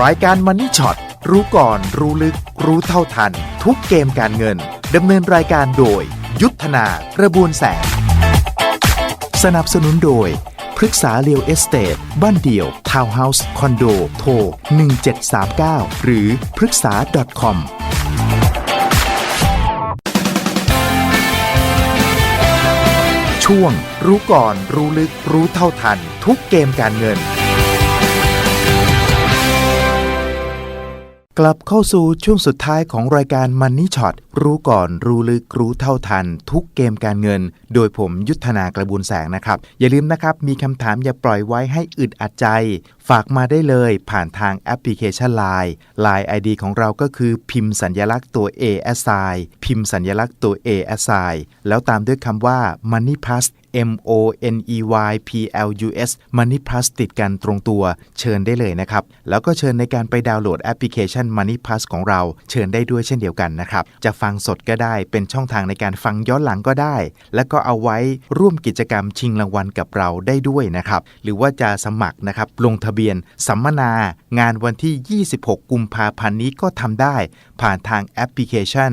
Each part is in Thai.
รายการมันนี่ช็อตรู้ก่อนรู้ลึก รู้เท่าทัน ทุกเกมการเงินดำเนินรายการโดย ยุทธนากระบวนแสง สนับสนุนโดยพฤกษาเรียวเอสเตทบ้านเดี่ยว ทาวน์เฮาส์ คอนโด โทร 1739 หรือพฤกษา .com ช่วง รู้ก่อนรู้ลึกรู้เท่าทัน ทุกเกมการเงิน กลับเข้าสู่ช่วงสุดท้ายของรายการ Money Shot รู้ก่อนรู้ลึกรู้เท่าทัน ทุกเกมการเงิน โดยผมยุทธนากระบูลแสงนะครับ อย่าลืมนะครับ มีคำถามอย่าปล่อยไว้ให้อึดอัดใจ ฝากมาได้เลยผ่านทางแอปพลิเคชัน Line Line ID ของเราก็คือพิมพ์สัญญลักษณ์ตัว A S I พิมพ์สัญญลักษณ์ตัว A S I แล้วตามด้วยคำว่า Money Plus M O N E Y P L U S Money Plus ติดกันตรงตัว เชิญได้เลยนะครับ แล้วก็เชิญในการไปดาวน์โหลดแอปพลิเคชัน Money Plus ของเรา เชิญได้ด้วยเช่นเดียวกันนะครับ จะฟังสดก็ได้ เป็นช่องทางในการฟังย้อนหลังก็ได้ แล้วก็เอาไว้ร่วมกิจกรรมชิงรางวัลกับเราได้ด้วยนะครับ หรือว่าจะสมัครนะครับลงทะเบียนสัมมนา งานวันที่ 26 กุมภาพันธ์นี้ก็ทำได้ ผ่านทางแอปพลิเคชัน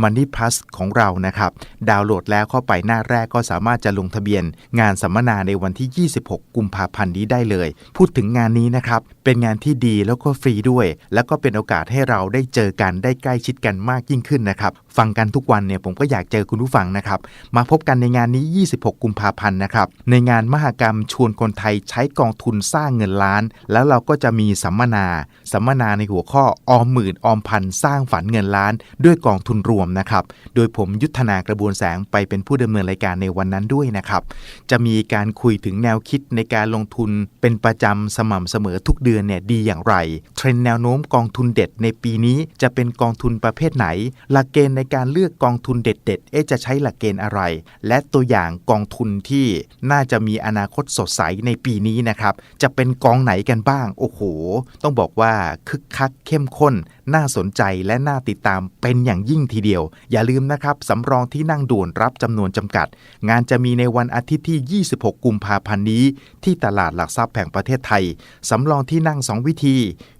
Money Plus ของเรานะครับ ดาวน์โหลดแล้วเข้าไปหน้าแรกก็สามารถจะลงทะเบียน งานสัมมนาในวันที่ 26 กุมภาพันธ์นี้ได้เลย พูดถึงงานนี้นะครับ เป็นงานที่ดีแล้วก็ฟรีด้วย แล้วก็เป็นโอกาสให้เราได้เจอกันได้ใกล้ชิดกันมากยิ่งขึ้นนะครับ ฟังกันทุกวันเนี่ยผมก็อยากเจอคุณผู้ฟังนะครับ มาพบกันในงานนี้ 26 กุมภาพันธ์นะครับ ในงานมหกรรมชวนคนไทยใช้กองทุนสร้างเงินล้าน แล้วเราก็จะมีสัมมนา สัมมนาในหัวข้อออมหมื่นออมพันสร้างฝันเงินล้าน ด้วยกองทุนรวมนะครับ โดยผมยุทธนากระบวนแสงไปเป็นผู้ดำเนินรายการในวันนั้นด้วยนะครับ จะมีการคุยถึงแนวคิดในการลงทุนเป็นประจำสม่ำเสมอทุกเดือนเนี่ยดีอย่างไร เทรนด์แนวโน้มกองทุนเด็ดในปีนี้จะเป็นกองทุนประเภทไหน หลักเกณฑ์ในการเลือกกองทุนเด็ด ๆ เอ๊จะใช้หลักเกณฑ์อะไร และตัวอย่างกองทุนที่น่าจะมีอนาคตสดใสในปีนี้นะครับ จะเป็นกองไหนกันบ้าง โอ้โห ต้องบอกว่าคึกคักเข้มข้นน่าสนใจและน่าติดตามเป็นอย่างยิ่งทีเดียว อย่าลืมนะครับสำรองที่นั่งด่วนรับจำนวนจำกัด งานจะมีในวันอาทิตย์ที่ 26 กุมภาพันธ์นี้ ที่ตลาดหลักทรัพย์แห่งประเทศไทยสำรองที่นั่ง 2 วิธี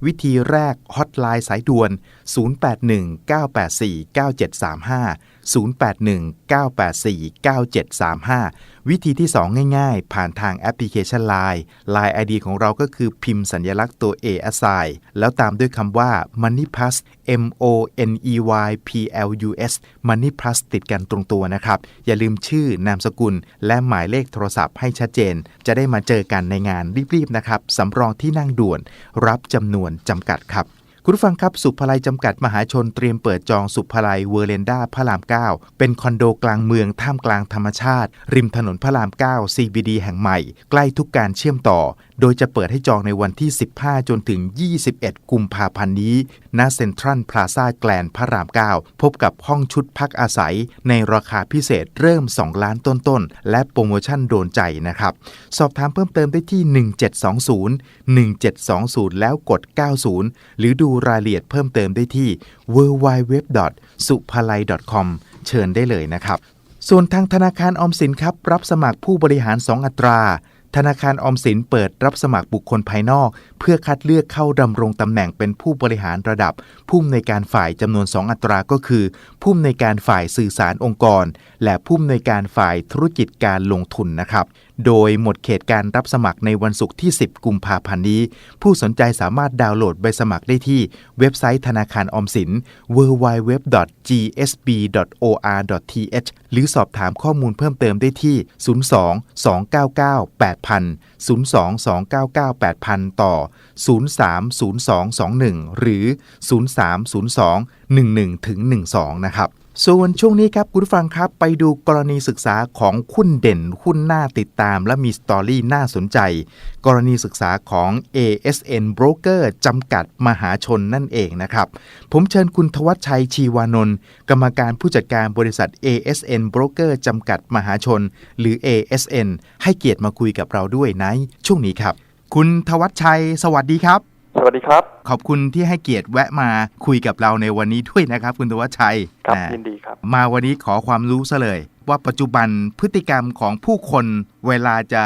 วิธีแรกฮอตไลน์สายด่วน 0819849735 0819849735 วิธีที่ 2 ง่ายๆ ผ่านทางแอปพลิเคชัน Line Line ID ของเราก็คือพิมพ์สัญญลักษณ์ตัว A S I แล้วตามด้วยคำว่า Money Plus M O N E Y P L U S Money Plus ติดกันตรงตัวนะครับ อย่าลืมชื่อนามสกุล และหมายเลขโทรศัพท์ให้ชัดเจน จะได้มาเจอกันในงานรีบๆนะครับสำรองที่นั่งด่วน รับจำนวนจำกัดครับ คุณผู้ฟังครับสุภลัยจำกัดมหาชนเตรียมเปิดจองสุภลัยเวอร์เลนด้าพระราม 9 เป็นคอนโดกลางเมืองท่ามกลางธรรมชาติ ริมถนนพระราม 9 CBD แห่งใหม่ ใกล้ทุกการเชื่อมต่อ โดยจะเปิดให้จองในวันที่ 15 จนถึง 21 กุมภาพันธ์นี้ ณ เซ็นทรัลพลาซ่าแกลนพระราม 9 พบกับห้องชุดพักอาศัย ในราคาพิเศษเริ่ม 2 ล้านต้นๆ และโปรโมชั่นโดนใจนะครับ สอบถามเพิ่มเติมได้ที่ 1720 1720 แล้วกด 90 หรือดูรายละเอียดเพิ่มเติมได้ที่ www.supalai.com เชิญได้เลยนะครับ ส่วนทางธนาคารออมสินครับ รับสมัครผู้บริหาร 2 อัตรา ธนาคารออมสินเปิดรับสมัครบุคคลภายนอก เพื่อคัดเลือกเข้าดำรงตำแหน่งเป็นผู้บริหารระดับ ผู้อำนวยการฝ่ายจำนวน 2 อัตราก็คือ ผู้อำนวยการฝ่ายสื่อสารองค์กร และผู้อำนวยการฝ่ายธุรกิจการลงทุนนะครับ โดยหมดเขตการรับสมัครในวันศุกร์ที่ 10 กุมภาพันธ์นี้ ผู้สนใจสามารถดาวน์โหลดใบสมัครได้ที่เว็บไซต์ธนาคารออมสิน www.gsb.or.th หรือสอบถามข้อมูลเพิ่มเติมได้ที่ 02 299 8000 02 299 8000 ต่อ 030221 หรือ 030211-12 นะครับ ส่วนช่วงนี้ครับคุณผู้ฟังครับไปดูกรณีศึกษาของหุ้นเด่นหุ้นน่าติดตาม และมีสตอรี่น่าสนใจ กรณีศึกษาของ ASN Broker จำกัดมหาชนนั่นเองนะครับ ผมเชิญคุณทวัชชัยชีวานนท์กรรมการผู้จัดการบริษัท ASN Broker จำกัดมหาชน หรือ ASN ให้เกียรติมาคุยกับเราด้วยในช่วงนี้ครับ คุณทวัชชัย สวัสดีครับ สวัสดีครับ ขอบคุณที่ให้เกียรติแวะมาคุยกับเราในวันนี้ด้วยนะครับ คุณทวัชชัยครับอ่ายินดีครับ มาวันนี้ขอความรู้ซะเลย ว่าปัจจุบันพฤติกรรมของผู้คนเวลาจะ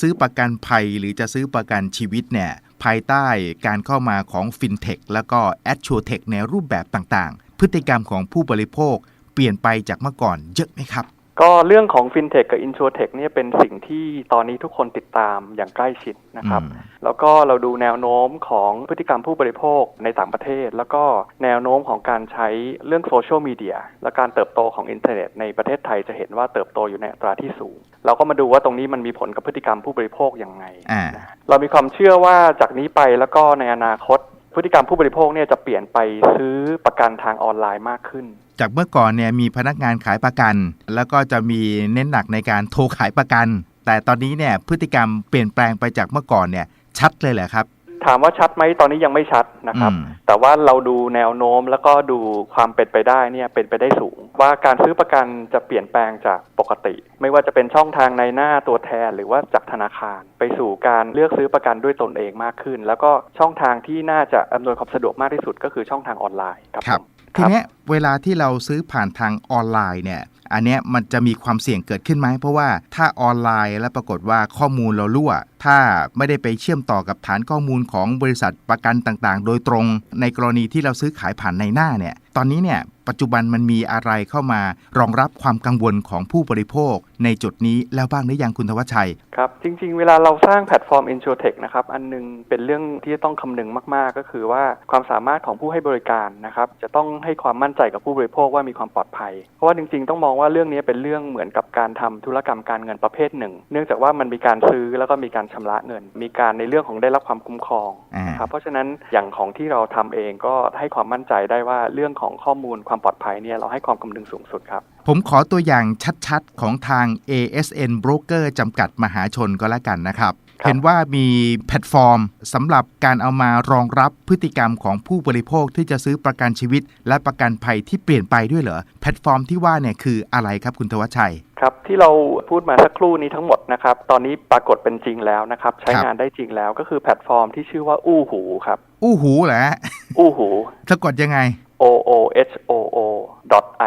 ซื้อประกันภัยหรือจะซื้อประกันชีวิตเนี่ยภายใต้การเข้ามาของ FinTech แล้วก็ a d t u r t e c h ในรูปแบบต่างๆ พฤติกรรมของผู้บริโภคเปลี่ยนไปจากเมื่อก่อนเยอะไหมครับ ก็เรื่องของ FinTech กับ InsurTech เนี่ยเป็นสิ่งที่ตอนนี้ทุกคนติดตามอย่างใกล้ชิดนะครับอืมแล้วก็เราดูแนวโน้มของพฤติกรรมผู้บริโภคในต่างประเทศ แล้วก็แนวโน้มของการใช้เรื่องโซเชียลมีเดียและการเติบโตของอินเทอร์เน็ตในประเทศไทยจะเห็นว่าเติบโตอยู่ในอัตราที่สูง เราก็มาดูว่าตรงนี้มันมีผลกับพฤติกรรมผู้บริโภคอย่างไงอ่านะเรามีความเชื่อว่าจากนี้ไปแล้วก็ในอนาคต พฤติกรรมผู้บริโภคเนี่ยจะเปลี่ยนไปซื้อประกันทางออนไลน์มากขึ้น จากเมื่อก่อนเนี่ยมีพนักงานขายประกัน แล้วก็จะมีเน้นหนักในการโทรขายประกัน แต่ตอนนี้เนี่ยพฤติกรรมเปลี่ยนแปลงไปจากเมื่อก่อนเนี่ยชัดเลยแหละครับ ถามว่าชัดไหมตอนนี้ยังไม่ชัดนะครับอืมแต่ว่าเราดูแนวโน้มแล้วก็ดูความเป็นไปได้เนี่ยเป็นไปได้สูง ว่าการซื้อประกันจะเปลี่ยนแปลงจากปกติ ไม่ว่าจะเป็นช่องทางในหน้าตัวแทน หรือว่าจากธนาคาร ไปสู่การเลือกซื้อประกันด้วยตนเองมากขึ้น แล้วก็ช่องทางที่น่าจะอำนวยความสะดวกมากที่สุดก็คือช่องทางออนไลน์ครับครับผมทีเนี้ยเวลาที่เราซื้อผ่านทางออนไลน์เนี่ย อันเนี้ยมันจะมีความเสี่ยงเกิดขึ้นไหมเพราะว่าถ้าออนไลน์แล้วปรากฏว่าข้อมูลเรารั่ว ถ้าไม่ได้ไปเชื่อมต่อกับฐานข้อมูลของบริษัทประกันต่างๆ โดยตรง ในกรณีที่เราซื้อขายผ่านในหน้าเนี่ยตอนนี้เนี่ยปัจจุบันมันมีอะไรเข้ามารองรับความกังวลของผู้บริโภค ในจุดนี้แล้วบ้างหรือยังคุณทวชชัย ครับ จริง ๆ เวลาเราสร้างแพลตฟอร์ม InsurTech นะครับ อันหนึงเป็นเรื่องที่ต้องคำนึงมาก ๆ ก็คือว่าความสามารถของผู้ให้บริการนะครับ จะต้องให้ความมั่นใจกับผู้บริโภคว่ามีความปลอดภัย เพราะว่าจริง ๆ ต้องมองว่าเรื่องนี้เป็นเรื่องเหมือนกับการทำธุรกรรมการเงินประเภทหนึ่ง เนื่องจากว่ามันมีการซื้อแล้วก็มีการชำระเงิน มีการในเรื่องของได้รับความคุ้มครองอ่านะครับเพราะฉะนั้นอย่างของที่เราทำเองก็ให้ความมั่นใจได้ว่าเรื่องของข้อมูลความปลอดภัยเนี่ยเราให้ความคำนึงสูงสุดครับผมขอตัวอย่างชัดๆ ของทาง ASN Broker จำกัดมหาชนก็แล้วกันนะครับครับ เห็นว่ามีแพลตฟอร์มสำหรับการเอามารองรับพฤติกรรมของผู้บริโภคที่จะซื้อประกันชีวิต และประกันภัยที่เปลี่ยนไปด้วยเหรอแพลตฟอร์มที่ว่าเนี่ยคืออะไรครับคุณทวชชัยครับที่เราพูดมาสักครู่นี้ทั้งหมดนะครับตอนนี้ปรากฏเป็นจริงแล้วนะครับ ใช้ครับงานได้จริงแล้วก็คือแพลตฟอร์มที่ชื่อว่าอู้หูครับอู้หูเหรอฮะอู้หูสะกดยังไง o o h o o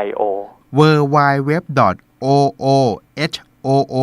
i o w w w o o h o o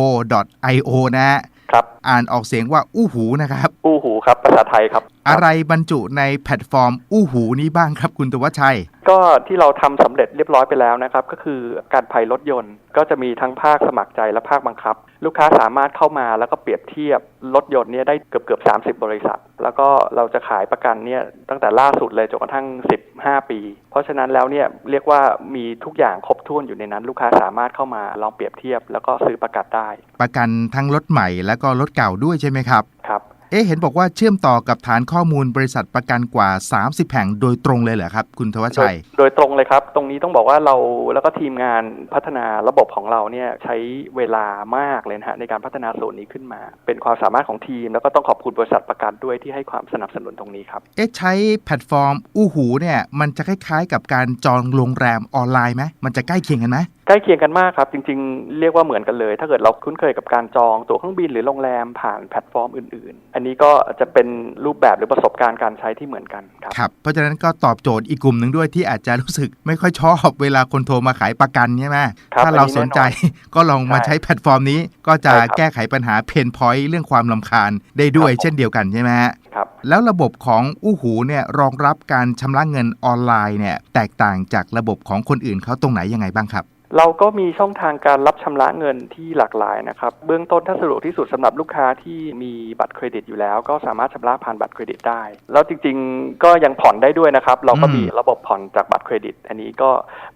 i o นะฮะครับอ่านออกเสียงว่าอู้หูนะครับ อู้หูครับภาษาไทยครับ อะไรบรรจุในแพลตฟอร์มอู้หูนี้บ้างครับ คุณทวชชัย ก็ที่เราทำสำเร็จเรียบร้อยไปแล้วนะครับ ก็คือการภัยรถยนต์ ก็จะมีทั้งภาคสมัครใจและภาคบังคับ ลูกค้าสามารถเข้ามาแล้วก็เปรียบเทียบรถยนต์เนี่ยได้เกือบเกือบ30บริษัท แล้วก็เราจะขายประกันเนี่ยตั้งแต่ล่าสุดเลยจนกระทั่ง 15 ปี เพราะฉะนั้นแล้วเนี่ยเรียกว่ามีทุกอย่างครบถ้วนอยู่ในนั้น ลูกค้าสามารถเข้ามาลองเปรียบเทียบ แล้วก็ซื้อประกันได้ ประกันทั้งรถใหม่แล้วก็รถเก่าด้วยใช่ไหมครับ ครับ เอ๊ะเห็นบอกว่าเชื่อมต่อกับฐานข้อมูลบริษัทประกันกว่า 30 แห่งโดยตรงเลยเหรอครับ คุณทวชโดชัยยโดยตรงเลยครับ ตรงนี้ต้องบอกว่าเราแล้วก็ทีมงานพัฒนาระบบของเราเนี่ยใช้เวลามากเลยนะฮะในการพัฒนาส่วนนี้ขึ้นมา เป็นความสามารถของทีม แล้วก็ต้องขอบคุณบริษัทประกันด้วยที่ให้ความสนับสนุนตรงนี้ครับ เอ๊ะใช้แพลตฟอร์มอู้หูเนี่ยมันจะคล้ายๆ กับการจองโรงแรมออนไลน์ไหมมันจะใกล้เคียงกันไหม ใกล้เคียงกันมากครับ จริง ๆ เรียกว่าเหมือนกันเลย ถ้าเกิดเราคุ้นเคยกับการจองตั๋วเครื่องบินหรือโรงแรมผ่านแพลตฟอร์มอื่น ๆ อันนี้ก็จะเป็นรูปแบบหรือประสบการณ์การใช้ที่เหมือนกันครับครับ เพราะฉะนั้นก็ตอบโจทย์อีกกลุ่มหนึ่งด้วยที่อาจจะรู้สึกไม่ค่อยชอบเวลาคนโทรมาขายประกันใช่ไหมครับถ้าเราอันนี้สนใจแน่นก็ลองมาใช่ใช้แพลตฟอร์มนี้ ก็จะใช่ครับแก้ไขปัญหาเพนพอยต์เรื่องความลำคาญได้ด้วยครับผมเช่นเดียวกันใช่ไหมฮะครับแล้วระบบของอู้หูเนี่ยรองรับการชำระเงินออนไลน์เนี่ยแตกต่างจากระบบของคนอื่นเขาตรงไหนยังไงบ้างครับ เราก็มีช่องทางการรับชำระเงินที่หลากหลายนะครับ เบื้องต้นถ้าสะดวกที่สุดสำหรับลูกค้าที่มีบัตรเครดิตอยู่แล้ว ก็สามารถชำระผ่านบัตรเครดิตได้ แล้วจริงๆ ก็ยังผ่อนได้ด้วยนะครับ เราก็มีอืมระบบผ่อนจากบัตรเครดิต อันนี้ก็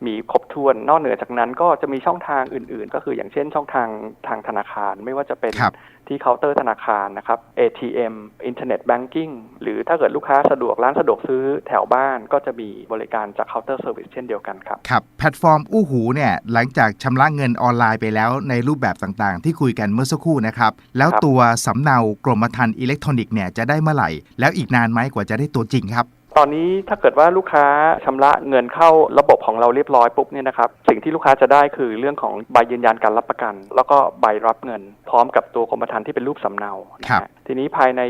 มีครบถ้วน นอกเหนือจากนั้นก็จะมีช่องทางอื่นๆ ก็คืออย่างเช่นช่องทางทางธนาคาร ไม่ว่าจะเป็นครับที่เคาน์เตอร์ธนาคารนะครับ ATM Internet Banking หรือถ้าเกิดลูกค้าสะดวกร้านสะดวกซื้อแถวบ้านก็จะมีบริการจากเคาน์เตอร์เซอร์วิสเช่นเดียวกันครับ ครับ แพลตฟอร์มอู้หูเนี่ยหลังจากชำระเงินออนไลน์ไปแล้วในรูปแบบต่างๆ ที่คุยกันเมื่อสักครู่นะครับ แล้วตัวสำเนากรมธรรม์อิเล็กทรอนิกส์เนี่ยจะได้เมื่อไหร่ แล้วอีกนานไหมกว่าจะได้ตัวจริงครับ ตอนนี้ถ้าเกิดว่าลูกค้าชำระเงินเข้าระบบของเราเรียบร้อยปุ๊บเนี่ยนะครับสิ่งที่ลูกค้าจะได้คือเรื่องของใบยืนยันการรับประกัน แล้วก็ใบรับเงิน พร้อมกับตัวกรมธรรม์ที่เป็นรูปสำเนานะครัฮะบทีนี้ภายใน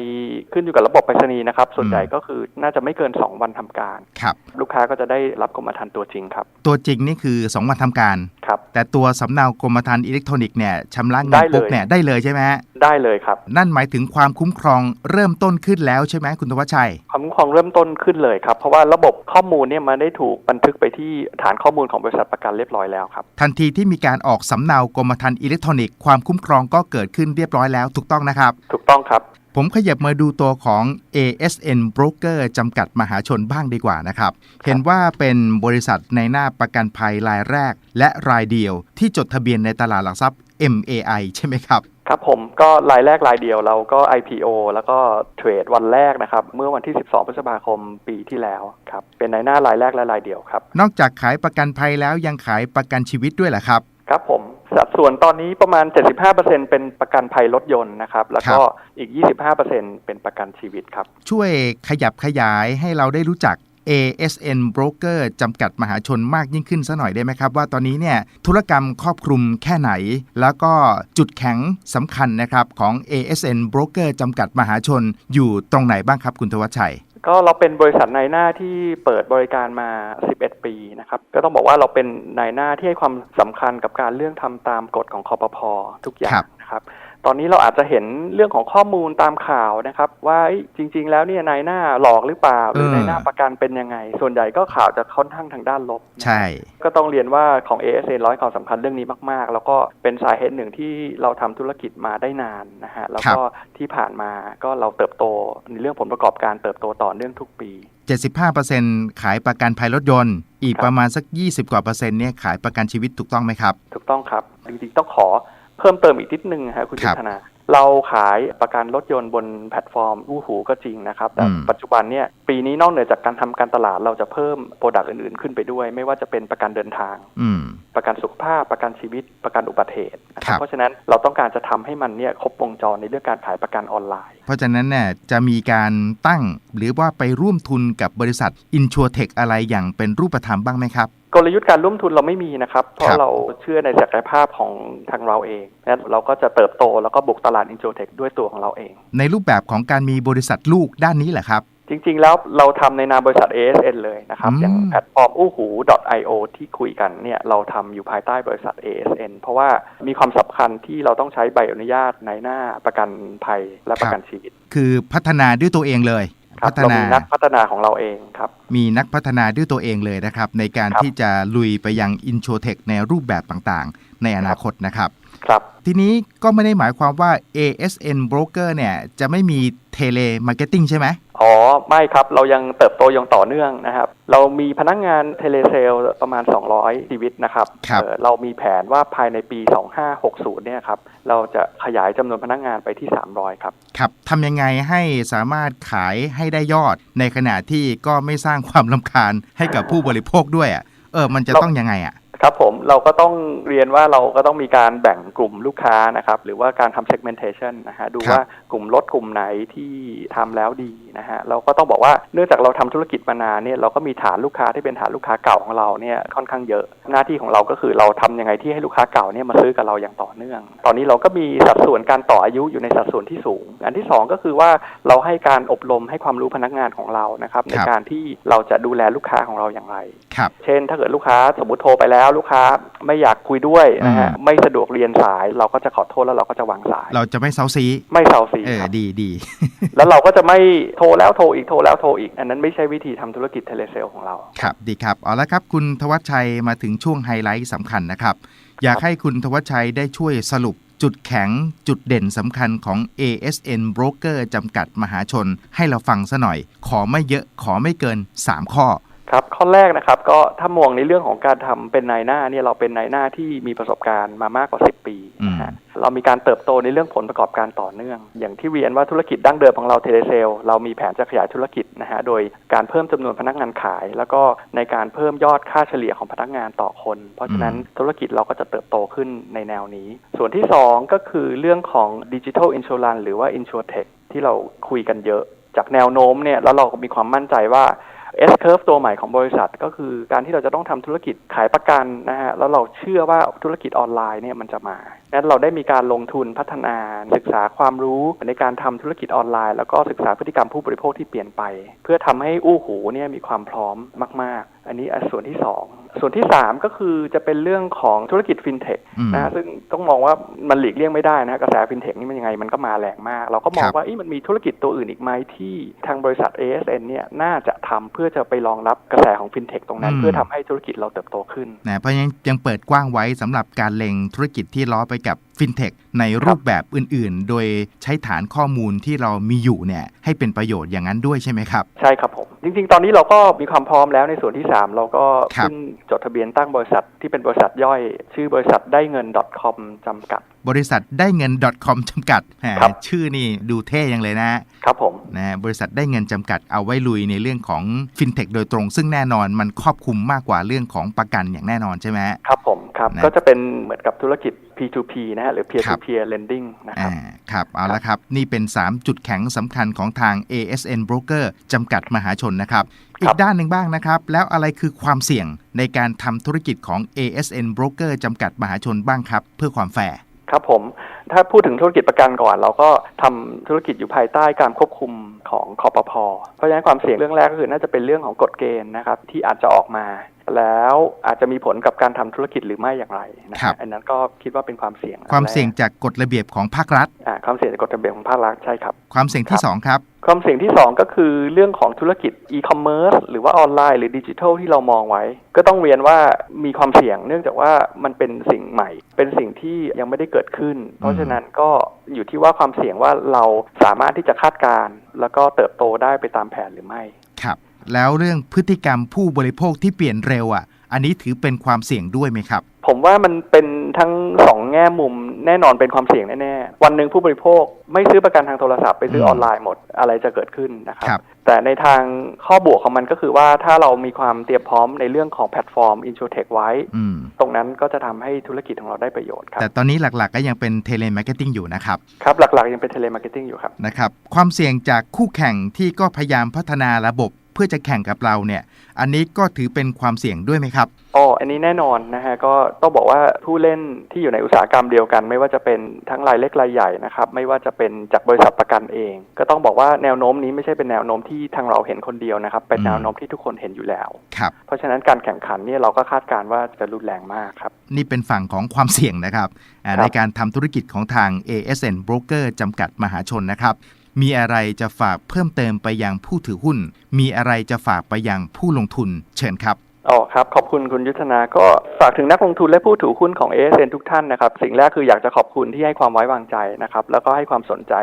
ขึ้นอยู่กับระบบไปรษณีย์นะครับส่วนอืมใหญ่ก็คือน่าจะไม่เกิน 2 วันทำการครับลูกค้าก็จะได้รับกรมธรรม์ตัวจริงครับ ตัวจริงนี่คือ 2 วันทำการครับแต่ตัวสำเนากรมธรรม์อิเล็กทรอนิกส์เนี่ยชำระเงิได้นเลยปุ๊บเนี่ยได้เลยใช่ไหมฮะได้เลยครับ นั่นหมายถึงความคุ้มครองเริ่มต้นขึ้นแล้วใช่ไหมคุณธวัชชัย ความคุ้มครองเริ่มต้นขึ้นเลยครับ เพราะว่าระบบข้อมูลเนี่ยมันได้ถูกบันทึกไปที่ฐานข้อมูลของบริษัทประกันเรียบร้อยแล้วครับ ทันทีที่มีการออกสำเนากรมธรรม์อิเล็กทรอนิกส์ความคุ้มครองก็เกิดขึ้นเรียบร้อยแล้วถูกต้องนะครับ ถูกต้องครับ ผมขยับมาดูตัวของ ASN Broker จำกัดมหาชนบ้างดีกว่านะครับ เห็นว่าเป็นบริษัทในหน้าประกันภัยรายแรก และรายเดียวที่จดทะเบียนในตลาดหลักทรัพย์ MAI ใช่ไหมครับ ครับผมก็รายแรกรายเดียวเราก็ IPO แล้วก็เทรดวันแรกนะครับ เมื่อวันที่ 12 พฤษภาคมปีที่แล้วครับ เป็นในหน้ารายแรกและรายเดียวครับ นอกจากขายประกันภัยแล้วยังขายประกันชีวิตด้วยเหรอครับ ครับผม สัดส่วนตอนนี้ประมาณ 75%เป็นประกันภัยรถยนต์นะครับ แล้วก็อีก 25%เป็นประกันชีวิตครับ ช่วยขยับขยายให้เราได้รู้จัก ASN Broker จำกัดมหาชนมากยิ่งขึ้นซะหน่อยได้ไหมครับ ว่าตอนนี้เนี่ยธุรกรรมครอบคลุมแค่ไหน แล้วก็จุดแข็งสำคัญนะครับของ ASN Broker จำกัดมหาชนอยู่ตรงไหนบ้างครับคุณทวัชชัย ก็เราเป็นบริษัทนายหน้าที่เปิดบริการมา 11 ปีนะครับ ก็ต้องบอกว่าเราเป็นนายหน้าที่ให้ความสำคัญกับการเรื่องทำตามกฎของคอปพอทุกอย่าครังบนะครับ ตอนนี้เราอาจจะเห็นเรื่องของข้อมูลตามข่าวนะครับ ว่าเอ้ยจริง ๆ แล้วเนี่ยนายหน้าหลอกหรือเปล่า หรือเออนายหน้าประกันเป็นยังไง ส่วนใหญ่ก็ข่าวจะค่อนข้างทางด้านลบนะครับใช่ ก็ต้องเรียนว่าของ ASA ร้อยความสำคัญเรื่องนี้มากๆ แล้วก็เป็นสาเหตุหนึ่งที่เราทำธุรกิจมาได้นานนะฮะแล้วก็ที่ผ่านมาก็เราเติบโตในเรื่องผลประกอบการเติบโตต่อเนื่องทุกปี75%ขายประกันภัยรถยนต์ อีกครับประมาณสัก 20 กว่าเปอร์เซ็นต์เนี่ยขายประกันชีวิตถูกต้องไหมครับ ถูกต้องครับ จริงๆ ต้องขอ เพิ่มเติมอีกนิดนึงนะฮะคุณคยุรัทบธนา เราขายประกันรถยนต์บนแพลตฟอร์มอู้หูก็จริงนะครับ แต่อืมปัจจุบันเนี่ยปีนี้นอกเหนือจากการทำการตลาดเราจะเพิ่มโปรดักต์อื่นๆ ขึ้นไปด้วย ไม่ว่าจะเป็นประกันเดินทางอืมประกันสุขภาพประกันชีวิตประกันอุบัติเหตุนะคครัรับบเพราะฉะนั้นเราต้องการจะทำให้มันเนี่ยครบวงจรในเรื่องการขายประกันออนไลน์ เพราะฉะนั้นเนี่ยจะมีการตั้งหรือว่าไปร่วมทุนกับบริษัท i n s u r t e c h อะไรอย่างเป็นรูปธรรมบ้างไหมครับ กลยุทธ์การร่วมทุนเราไม่มีนะครับ เพครัราะบเราเชื่อในศักยภาพของทางเราเองและเราก็จะเติบโตแล้วก็บุกตลาดอินโ r เทคด้วยตัวของเราเอง ในรูปแบบของการมีบริษัทลูกด้านนี้แหละครับ จริง ๆ แล้วเราทำในนามบริษัท ASN เลยนะครับอืมอย่างแพลตฟอร์มอู้หู .io ที่คุยกันเนี่ยเราทำอยู่ภายใต้บริษัท ASN เพราะว่ามีความสำคัญที่เราต้องใช้ใบอนุญาตในหน้าประกันภัยและประกันชีวิต คือพัฒนาด้วยตัวเองเลยครับ พัฒเรานามีนักพัฒนาของเราเองครับ มีนักพัฒนาด้วยตัวเองเลยนะครับ ในการครับที่จะลุยไปยัง i n s u r t e c h ในรูปแบบต่างๆ ในอนาคตนะครับ ครับทีนี้ก็ไม่ได้หมายความว่า ASN Broker เนี่ยจะไม่มี Telemarketing ใช่ไหมอ๋อ ไม่ครับ เรายังเติบโตอย่างต่อเนื่องนะครับ เรามีพนักงานเทเลเซลประมาณ 200 ชีวิตนะครับครับเอ่อเรามีแผนว่าภายในปี 2560 เนี่ยครับ เราจะขยายจำนวนพนักงานไปที่ 300 ครับ ครับทำยังไงให้สามารถขายให้ได้ยอด ในขณะที่ก็ไม่สร้างความลำคาญให้กับผู้บริโภคด้วยอะ เออ มันจะเราต้องยังไงอะ ครับผมเราก็ต้องเรียนว่าเราก็ต้องมีการแบ่งกลุ่มลูกค้านะครับ หรือว่าการทำ segmentation นะฮะดูครับว่ากลุ่มรถกลุ่มไหนที่ทำแล้วดีนะฮะเราก็ต้องบอกว่าเนื่องจากเราทำธุรกิจมานานเนี่ยเราก็มีฐานลูกค้าที่เป็นฐานลูกค้าเก่าของเราเนี่ยค่อนข้างเยอะ หน้าที่ของเราก็คือเราทำยังไงที่ให้ลูกค้าเก่าเนี่ยมาซื้อกับเราอย่างต่อเนื่อง ตอนนี้เราก็มีสัดส่วนการต่ออายุอยู่ในสัดส่วนที่สูง อันที่สองก็คือว่าเราให้การอบรมให้ความรู้พนักงานของเรานะครับในครับการที่เราจะดูแลลูกค้าของเราอย่างไรครับเช่น ถ้าเกิดลูกค้าสมมติโทรไปแล้วลูกค้าไม่อยากคุยด้วยนะฮะอืมไม่สะดวกเรียนสายเราก็จะขอโทษแล้วเราก็จะวางสาย เราจะไม่เซาซีไม่เซาซีเออครับดีดีแล้วเราก็จะไม่โทรแล้วโทรอีกโทรแล้วโทรอีก อันนั้นไม่ใช่วิธีทำธุรกิจเทเลเซลของเราครับดีครับเอาละครับคุณทวัชชัยมาถึงช่วงไฮไลท์สำคัญนะครับ อยากให้คุณทวัชชัยได้ช่วยสรุปจุดแข็งจุดเด่นสำคัญของ ASN Broker จำกัดมหาชน ให้เราฟังซะหน่อย ขอไม่เยอะขอไม่เกิน 3 ข้อ ครับข้อแรกนะครับก็ถ้ามองในเรื่องของการทำเป็นนายหน้าเนี่ยเราเป็นนายหน้าที่มีประสบการณ์มามากกว่า 10 ปีนะฮะเรามีการเติบโตในเรื่องผลประกอบการต่อเนื่อง อย่างที่เรียนว่าธุรกิจดั้งเดิมของเราเทเลเซลเรามีแผนจะขยายธุรกิจนะฮะโดยการเพิ่มจำนวนพนักงานขาย แล้วก็ในการเพิ่มยอดค่าเฉลี่ยของพนักงานต่อคน เพราะฉะนั้นธุรกิจเราก็จะเติบโตขึ้นในแนวนี้ ส่วนที่สองก็คือเรื่องของดิจิทัลอินชูรันหรือว่า i n s u r t e c h ที่เราคุยกันเยอะ จากแนวโน้มเนี่ยแล้วเราก็มีความมั่นใจว่า S curve ตัวใหม่ของบริษัทก็คือการที่เราจะต้องทำธุรกิจขายประกันนะฮะแล้วเราเชื่อว่าธุรกิจออนไลน์เนี่ยมันจะมานั้นเราได้มีการลงทุนพัฒนาศึกษาความรู้ในการทำธุรกิจออนไลน์ แล้วก็ศึกษาพฤติกรรมผู้บริโภคที่เปลี่ยนไป เพื่อทำให้อู้หูเนี่ยมีความพร้อมมาก ๆ อันนี้ส่วนที่สอง ส่วนที่ 3 ก็คือจะเป็นเรื่องของธุรกิจฟินเทคอืมนะซึ่งต้องมองว่ามันหลีกเลี่ยงไม่ได้นะกระแสฟินเทคนี่มันยังไงมันก็มาแรงมาก เราก็มองครับว่าเอ๊ะมันมีธุรกิจตัวอื่นอีกไหมที่ทางบริษัท ASN เนี่ยน่าจะทำเพื่อจะไปรองรับกระแสของฟินเทคตรงนั้น เพื่อทำให้ธุรกิจเราเติบโตขึ้นนะเพราะยังยังเปิดกว้างไว้สำหรับการเล็งธุรกิจที่ล้อไปกับฟินเทคในรูปแบบอื่นๆ โดยใช้ฐานข้อมูลที่เรามีอยู่เนี่ยให้เป็นประโยชน์อย่างนั้นด้วยใช่ไหมครับ ใช่ครับผม จริง ๆ ตอนนี้เราก็มีความพร้อมแล้วในส่วนที่ 3 เราก็ครับขึ้นจดทะเบียนตั้งบริษัทที่เป็นบริษัทย่อย ชื่อบริษัทได้เงิน .com จำกัด บริษัทได้เงิน .com จำกัดแหมครับชื่อนี่ดูเท่ยังเลยนะครับผมนะฮะบริษัทได้เงินจำกัดเอาไว้ลุยในเรื่องของฟินเทคโดยตรง ซึ่งแน่นอนมันครอบคลุมมากกว่าเรื่องของประกันอย่างแน่นอนใช่ไหมฮะครับผมครับนะก็จะเป็นเหมือนกับธุรกิจ P2P นะฮะหรือ peer ครั to บ peer lending นะครับอ่าครับเอาละครับ นี่เป็น 3 จุดแข็งสำคัญของทาง ASN Broker จำกัดมหาชนนะครับ อีกด้านหนึ่งบ้างนะครับ แล้วอะไรคือความเสี่ยงในการทำธุรกิจของ ASN Broker จำกัดมหาชนบ้างครับ เพื่อความแฟร์ครับผมถ้าพูดถึงธุรกิจประกันก่อน เราก็ทำธุรกิจอยู่ภายใต้การควบคุมของคอปพเพราะฉะนั้นความเสี่ยงเรื่องแรกก็คือน่าจะเป็นเรื่องของกฎเกณฑ์นะครับที่อาจจะออกมา แล้วอาจจะมีผลกับการทำธุรกิจหรือไม่อย่างไรนะครัฮะบอันนั้นก็คิดว่าเป็นความเสี่ยง ความอันแรกเสี่ยงจากกฎระเบียบของภาครัฐอ่าความเสี่ยงจากกฎระเบียบของภาครัฐใช่ครับ ความเสี่ยงที่2ครับ ความเสี่ยงที่ 2 ก็คือเรื่องของธุรกิจอีคอมเมิร์ซหรือว่าออนไลน์ หรือดิจิทัลที่เรามองไว้ ก็ต้องเรียนว่ามีความเสี่ยง เนื่องจากว่ามันเป็นสิ่งใหม่ เป็นสิ่งที่ยังไม่ได้เกิดขึ้น เพราะฉะนั้นก็อยู่ที่ว่าความเสี่ยงว่าเราสามารถที่จะคาดการณ์แล้วก็เติบโตได้ไปตามแผนหรือไม่ครับ แล้วเรื่องพฤติกรรมผู้บริโภคที่เปลี่ยนเร็วอะ อันนี้ถือเป็นความเสี่ยงด้วยไหมครับ ผมว่ามันเป็นทั้งสองแง่มุมแน่นอนเป็นความเสี่ยงแน่ๆ วันหนึ่งผู้บริโภคไม่ซื้อประกันทางโทรศัพท์ไปซื้อมออนไลน์หมดอะไรจะเกิดขึ้นนะคครัรับบแต่ในทางข้อบวกของมันก็คือว่าถ้าเรามีความเตรียมพร้อมในเรื่องของแพลตฟอร์ม i n s u r t e c h ไว้อืมตรงนั้นก็จะทำให้ธุรกิจของเราได้ประโยชน์ครับ แต่ตอนนี้หลักๆ ก็ยังเป็นเทเลมาร์เก็ตติ้งอยู่นะครับ ครับ หลักๆ ยังเป็นเทเลมาร์เก็ตติ้งอยู่ครับ นะครับ ความเสี่ยงจากคู่แข่งที่ก็พยายามพัฒนาระบบ เพื่อจะแข่งกับเราเนี่ย อันนี้ก็ถือเป็นความเสี่ยงด้วยไหมครับอ๋ออันนี้แน่นอนนะฮะก็ต้องบอกว่าผู้เล่นที่อยู่ในอุตสาหกรรมเดียวกัน ไม่ว่าจะเป็นทั้งรายเล็กรายใหญ่นะครับไม่ว่าจะเป็นจากบริษัทประกันเอง ก็ต้องบอกว่าแนวโน้มนี้ไม่ใช่เป็นแนวโน้มที่ทางเราเห็นคนเดียวนะครับเป็นอืมแนวโน้มที่ทุกคนเห็นอยู่แล้วครับเพราะฉะนั้นการแข่งขันเนี่ยเราก็คาดการณ์ว่าจะรุนแรงมากครับนี่เป็นฝั่งของความเสี่ยงนะครับอ่าครับในการทำธุรกิจของทาง ASN Broker จำกัดมหาชนนะครับ มีอะไรจะฝากเพิ่มเติมไปยังผู้ถือหุ้น มีอะไรจะฝากไปยังผู้ลงทุนเชิญครับอ๋อครับ ขอบคุณคุณยุทธนา ก็ฝากถึงนักลงทุนและผู้ถือหุ้นของ ASN ทุกท่านนะครับ สิ่งแรกคืออยากจะขอบคุณที่ให้ความไว้วางใจนะครับ แล้วก็ให้ความสนใจ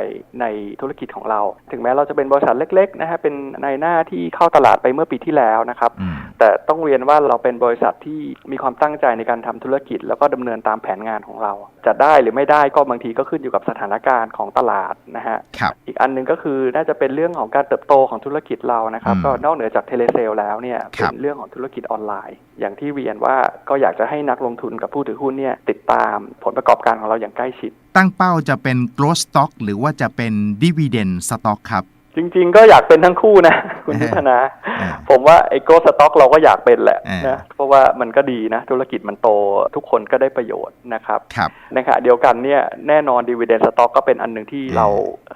ในธุรกิจของเรา ถึงแม้เราจะเป็นบริษัทเล็กๆนะฮะเป็นในหน้าที่เข้าตลาดไปเมื่อปีที่แล้วนะครับอืม แต่ต้องเรียนว่าเราเป็นบริษัทที่มีความตั้งใจในการทำธุรกิจ แล้วก็ดำเนินตามแผนงานของเรา จะได้หรือไม่ได้ก็บางทีก็ขึ้นอยู่กับสถานการณ์ของตลาดนะฮะครับอีกอันหนึ่งก็คือน่าจะเป็นเรื่องของการเติบโตของธุรกิจเรานะครับอืมก็นอกเหนือจากเทเลเซลแล้วเนี่ยครัเป็บนเรื่องของธุรกิจออนไลน์ อย่างที่เรียนว่าก็อยากจะให้นักลงทุนกับผู้ถือหุ้นเนี่ยติดตามผลประกอบการของเราอย่างใกล้ชิด ตั้งเป้าจะเป็น growth stock หรือว่าจะเป็น dividend stock ครับ จริง ๆ ก็อยากเป็นทั้งคู่นะ คุณยุทธนาอ่าผมว่าไอ้โกสต็อกเราก็อยากเป็นแหละอ่านนะเพราะว่ามันก็ดีนะ ธุรกิจมันโตทุกคนก็ได้ประโยชน์นะครับครับในขณะเดียวกันเนี่ยแน่นอนดีเวเดนสต็อกก็เป็นอันหนึ่งที่อืมเรา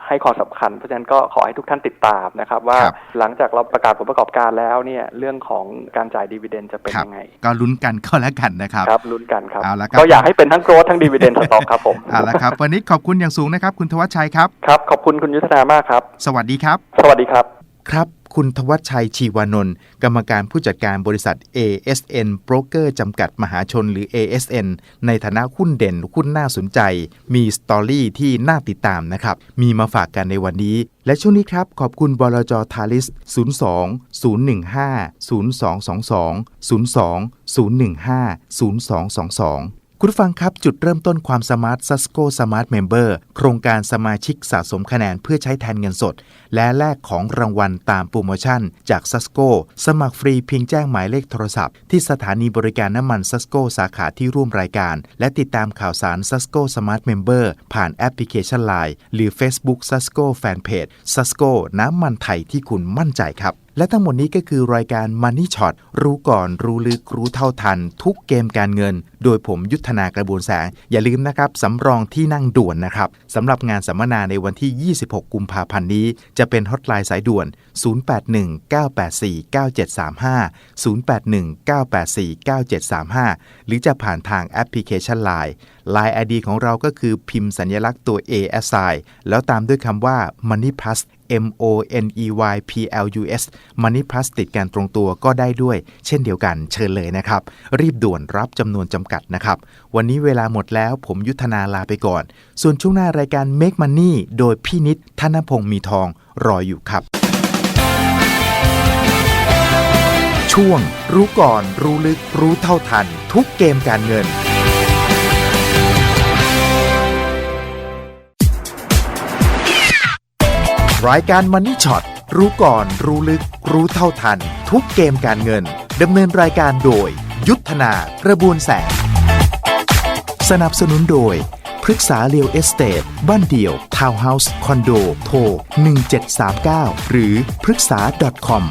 ให้ความสำคัญ เพราะฉะนั้นก็ขอให้ทุกท่านติดตามนะครับ ว่าครับหลังจากเราประกาศผลประกอบการแล้วเนี่ยเรื่องของการจ่ายดีเวเดนจะเป็นครับยังไง ก็ลุ้นกันก็แล้วกันนะครับครับลุ้นกันครับเอาละครับก็อยากให้เป็นทั้งโกรธทั้งดีเวเดนสต็อกครับผมเอาละครับวันนี้ขอบคุณอย่างสูงนะครับคุณทวัชชัยครับครับขอบคุณคุณยุทธนามากครับ สวัสดีครับ สวัสดีครับ ครับ คุณทวัชชัยชีวานนท์กรรมการผู้จัดการบริษัท ASN Broker จำกัดมหาชนหรือ ASN ในฐานะหุ้นเด่นหุ้นน่าสนใจ มีสตอรี่ที่น่าติดตามนะครับ มีมาฝากกันในวันนี้ และช่วงนี้ครับ ขอบคุณบลจทาริส 02 015 0222 02 015 0222 คุณผู้ฟังครับ จุดเริ่มต้นความสมาร์ทซัสโกสมาร์ทเมมเบอร์โครงการสมาชิกสะสมคะแนนเพื่อใช้แทนเงินสด และแลกของรางวัลตามโปรโมชั่น จากซัสโกสมัครฟรีเพียงแจ้งหมายเลขโทรศัพท์ ที่สถานีบริการน้ำมันซัสโกสาขาที่ร่วมรายการ และติดตามข่าวสารซัสโกสมาร์ทเมมเบอร์ผ่านแอปพลิเคชัน Line หรือ Facebook ซัสโกแฟนเพจซัสโกน้ำมันไทยที่คุณมั่นใจครับ และทั้งหมดนี้ก็คือรายการ Money Shot รู้ก่อนรู้ลึกรู้เท่าทัน ทุกเกมการเงิน โดยผมยุทธนากระบวนแสง อย่าลืมนะครับสำรองที่นั่งด่วนนะครับสำหรับงานสัมมนาในวันที่ 26 กุมภาพันธ์นี้ จะเป็นฮอตไลน์สายด่วน 0819849735 0819849735 หรือจะผ่านทางแอปพลิเคชัน Line Line ID ของเราก็คือพิมพ์สัญลักษณ์ตัว A S I แล้วตามด้วยคำว่า Money Plus M O N E Y P L U S Money Plus ติดกันตรงตัวก็ได้ด้วย เช่นเดียวกันเชิญเลยนะครับ รีบด่วนรับจำนวนจำกัดนะครับ วันนี้เวลาหมดแล้วผมยุทธนาลาไปก่อน ส่วนช่วงหน้ารายการ Make Money โดยพี่นิดธนพงศ์มีทองรออยู่ครับ ช่วง รู้ก่อน รู้ลึกรู้เท่าทัน ทุกเกมการเงิน รายการ Money Shot รู้ก่อนรู้ลึก รู้เท่าทัน ทุกเกมการเงิน ดำเนินรายการโดย ยุทธนากระบวนแสง สนับสนุนโดยพฤกษาเรียวเอสเตทบ้านเดี่ยว ทาวน์เฮาส์ คอนโด โทร 1739 หรือพฤกษา .com